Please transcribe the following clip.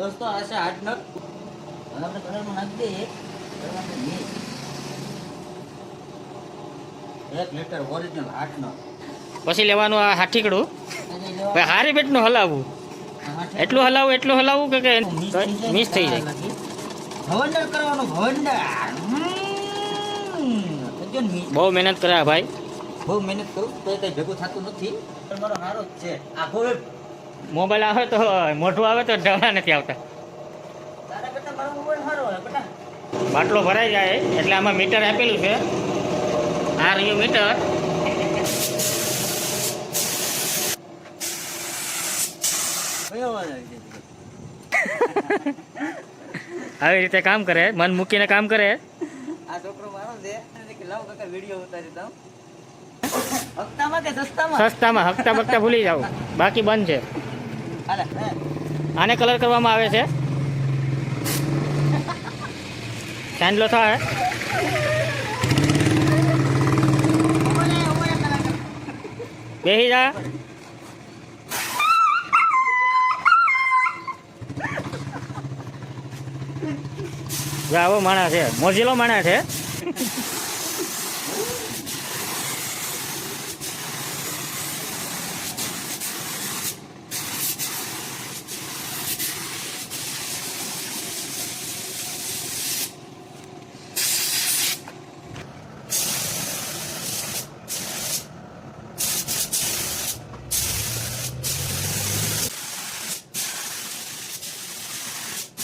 દોસ્તો આ છે આઠ નગ હવે આપણે કલરમાં નાખી દઈએ. કલરમાં મિક્સ. એક લીટર ઓરિજિનલ આઠ નગ પછી લેવાનું આ હાઠીકડું ભાઈ હારી પેટનું હલાવવું એટલું હલાવવું એટલું હલાવું કે મિસ થઈ જાય ભવંડર કરવાનું. બહુ મહેનત કર્યા આ ભાઈ. બહુ મહેનત કરું તો કઈ ભેગું થતું નથી. મારો હારો જ છે. આખો મોબાઈલ આવે તો મોઢું આવે તો ઢગલા નથી આવતા. બાટલો ભરાઈ જાય એટલે આમાં મીટર આપેલું છે. આ રહ્યું મીટર. આવી રીતે કામ કરે મન મૂકીને કામ કરે. આ છોકરો મારો છે લાવ કાકા વીડિયો ઉતારી દઉં. કે સસ્તામાં. સસ્તામાં હપ્તા બકતા ભૂલી જાવ બાકી બંધ છે. આને કલર કરવામાં આવે છે? ચાંદલો થાય ઓલે જા. આવો માણા છે. મોજીલો માણા છે.